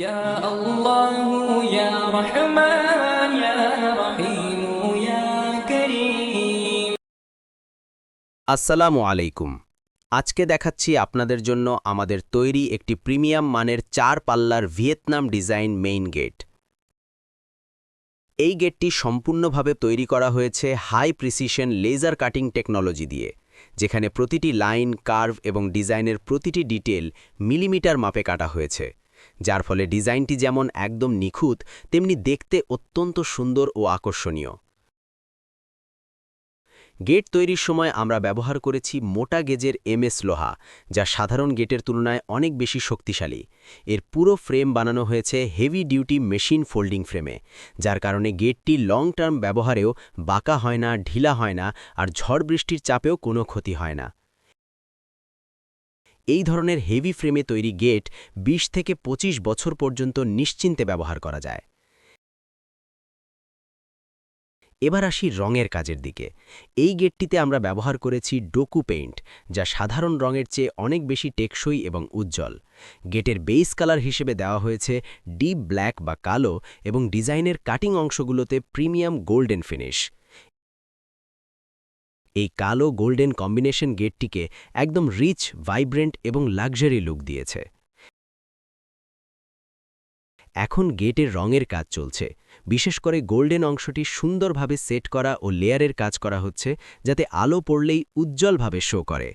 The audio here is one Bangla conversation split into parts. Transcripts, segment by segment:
يا الله يا رحمن يا رحيم يا كريم আসসালামু আলাইকুম আজকে দেখাচ্ছি আপনাদের জন্য আমাদের তৈরি একটি প্রিমিয়াম মানের চার পাল্লার ভিয়েতনাম ডিজাইন মেইন গেট এই গেটটি সম্পূর্ণভাবে তৈরি করা হয়েছে high precision laser cutting technology দিয়ে যেখানে প্রতিটি লাইন কার্ভ এবং ডিজাইনের প্রতিটি ডিটেল মিলিমিটার মাপে কাটা হয়েছে যার ফলে ডিজাইনটি যেমন একদম নিখুঁত, তেমনি দেখতে অত্যন্ত সুন্দর ও আকর্ষণীয়। গেট তৈরির সময় আমরা ব্যবহার করেছি মোটা গেজের এমএস লোহা, যা সাধারণ গেটের তুলনায় অনেক বেশি শক্তিশালী। এর পুরো ফ্রেম বানানো হয়েছে হেভি ডিউটি মেশিন ফোল্ডিং ফ্রেমে, যার কারণে গেটটি লং টার্ম ব্যবহারেও বাঁকা হয় না, ঢিলা হয় না, আর ঝড় বৃষ্টির চাপেও কোনো ক্ষতি হয় না। এই ধরনের হেভি ফ্রেমে তৈরি গেট ২০ থেকে ২৫ বছর পর্যন্ত নিশ্চিন্তে ব্যবহার করা যায়। এবার আসি রঙের কাজের দিকে। এই গেটটিতে আমরা ব্যবহার করেছি ডোকু পেইন্ট, যা সাধারণ রঙের চেয়ে অনেক বেশি টেকসই এবং উজ্জ্বল। গেটের বেস কালার হিসেবে দেওয়া হয়েছে ডিপ ব্ল্যাক বা কালো এবং ডিজাইনের কাটিং অংশগুলোতে প্রিমিয়াম গোল্ডেন ফিনিশ। এই কালো গোল্ডেন কম্বিনেশন গেটটিকে একদম রিচ, ভাইব্রেন্ট এবং লাক্সারি লুক দিয়েছে। এখন গেটের রঙের কাজ চলছে। বিশেষ করে গোল্ডেন অংশটি সুন্দরভাবে সেট করা ও লেয়ারের কাজ করা হচ্ছে, যাতে আলো পড়লেই উজ্জ্বলভাবে শো করে।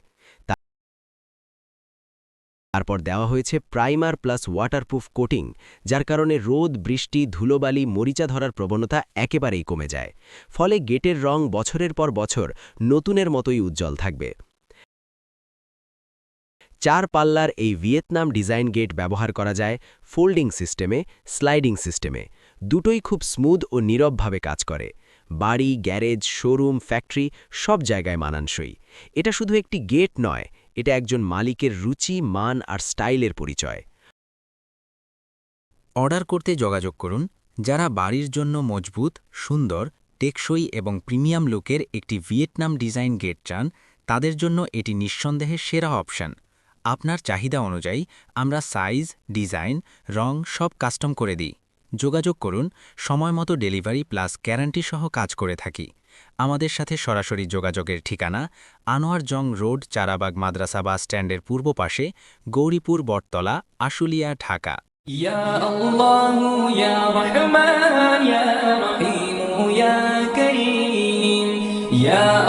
তারপর দেওয়া হয়েছে প্রাইমার প্লাস ওয়াটারপ্রুফ কোটিং, যার কারণে রোদ, বৃষ্টি, ধুলোবালি, মরিচা ধরার প্রবণতা একেবারেই কমে যায়। ফলে গেটের রং বছরের পর বছর নতুনের মতোই উজ্জ্বল থাকবে। চার পাল্লার এই ভিয়েতনাম ডিজাইন গেট ব্যবহার করা যায় ফোল্ডিং সিস্টেমে, স্লাইডিং সিস্টেমে। দুটোই খুব স্মুথ ও নীরবভাবে কাজ করে। বাড়ি, গ্যারেজ, শোরুম, ফ্যাক্টরি সব জায়গায় মানানসই। এটা শুধু একটি গেট নয়, এটা একজন মালিকের রুচি, মান আর স্টাইলের পরিচয়। অর্ডার করতে যোগাযোগ করুন, যারা বাড়ির জন্য মজবুত, সুন্দর, টেকসই এবং প্রিমিয়াম লুকের একটি ভিয়েতনাম ডিজাইন গেট চান, তাদের জন্য এটি নিঃসন্দেহে সেরা অপশন। আপনার চাহিদা অনুযায়ী আমরা সাইজ, ডিজাইন, রং সব কাস্টম করে দিই। যোগাযোগ করুন সময়মতো ডেলিভারি প্লাস গ্যারান্টি সহ কাজ করে থাকি। আমাদের সাথে সরাসরি যোগাযোগের ঠিকানা আনোয়ার জং রোড চারাবাগ মাদ্রাসা বাস স্ট্যান্ডের পূর্ব পাশে গৌরীপুর বটতলা আশুলিয়া ঢাকা। Yeah,